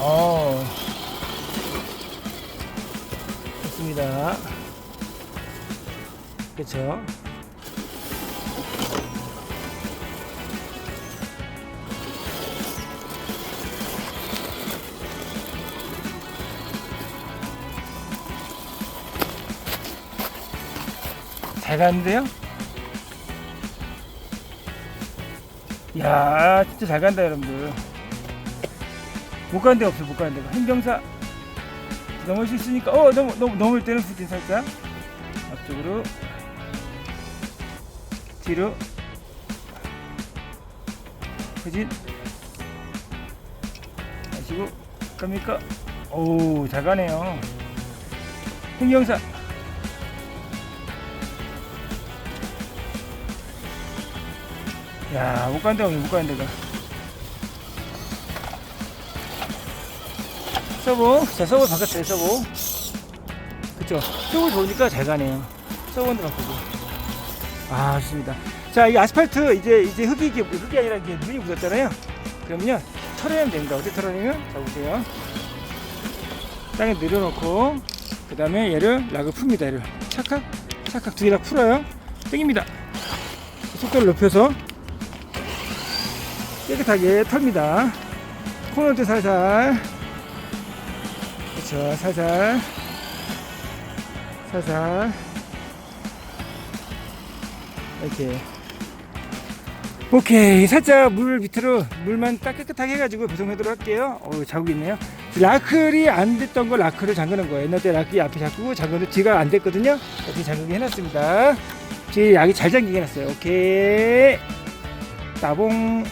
어. 좋습니다. 그렇죠. 잘 가는데요? 이야, 진짜 잘 간다, 여러분들. 못 가는 데가 없어, 못 가는 데가. 행정사 넘을 수 있으니까, 어, 넘, 넘, 넘을 때는 후진 살짝. 앞쪽으로. 뒤로. 후진. 하시고, 갑니까? 오, 잘 가네요. 행정사. 야, 못 간다, 오늘 못 가는 데가. 서브, 자, 서브 바꿨어요, 서브. 그쵸. 서브 좋으니까 잘 가네요. 서브는 바꾸고. 아, 좋습니다. 자, 이 아스팔트, 이제, 이제 흙이, 이게 흙이 아니라 이게 눈이 묻었잖아요. 그러면요, 털어내면 됩니다. 어떻게 털어내면? 자, 보세요. 땅에 내려놓고, 그 다음에 얘를 락을 풉니다, 얘를. 착각, 착각 두 개 다 풀어요. 땡깁니다. 속도를 높여서 깨끗하게 털니다. 코너도 살살. 그렇죠. 살살. 살살. 이렇게. 오케이. 살짝 물 밑으로 물만 딱 깨끗하게 해가지고 배송하도록 할게요. 어, 자국 있네요. 라클이 안 됐던 거 라클을 잠그는 거예요. 옛날 때 라클이 앞에 잠그고 잠그는데 뒤가 안 됐거든요. 이렇게 잠그게 해놨습니다. 뒤에 약이 잘 잠기게 해놨어요. 오케이. 따봉.